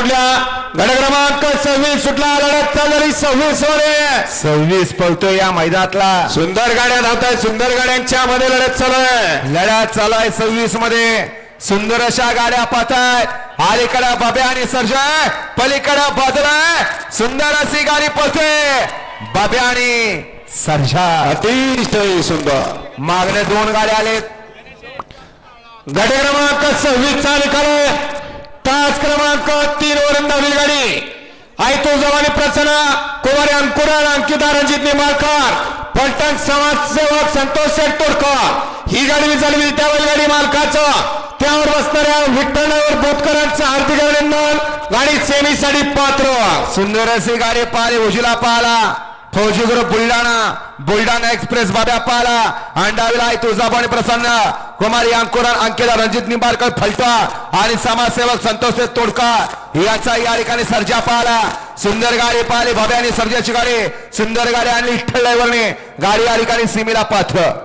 गड क्रमांक सव्वीस सुटला लढत चालली सव्वीसमध्ये सव्वीस पळतोय या मैदानातला. सुंदर गाड्या धावत आहेत सुंदर गाड्यांच्या मध्ये लढत चालू आहे लढा चालू आहे सव्वीसमध्ये. सुंदर अशा गाड्या पाहतायत. अलीकडे बाबे आणि सर्जय पलीकडे बाजूला सुंदर अशी गाडी पळते बाबे आणि सर्जा अतिशय सुंदर. मागणे दोन गाड्या आलेत. गड क्रमांक सव्वीस चा निकाल. तास क्रमांक तीन वरून धावली गाडी आयतो जवानी प्रसन्न कुमारी अंकुरण अंकिता रणजित निंबाळकर पलटण समाजसेवक संतोष शेठ तोडकर ही गाडी चालवी त्या गाडी मालकाचं. त्यावर बसणाऱ्या विठ्ठलावर बोतकरांचं हार्दिक अभिनंदन. गाडी सेमीसाठी पात्र. सुंदर अशी गाडी पाहिली उजिला पाहिला फौजी बुलढाणा बुलढाणा एक्सप्रेस बाब्या पाला अंडाविला तुळजाभवानी प्रसन्न कुमारी अंकुरण अंकिता रणजित निंबाळकर फलटा आणि समाजसेवक संतोष तोडका. याचा या ठिकाणी सर्जा पाहिला सुंदर गाडी पाहिली भव्याने आणि सर्जाची गाडी. सुंदर गाडी आणि विठ्ठल ड्रायव्हरने. गाडी या ठिकाणी सीमेला पाथ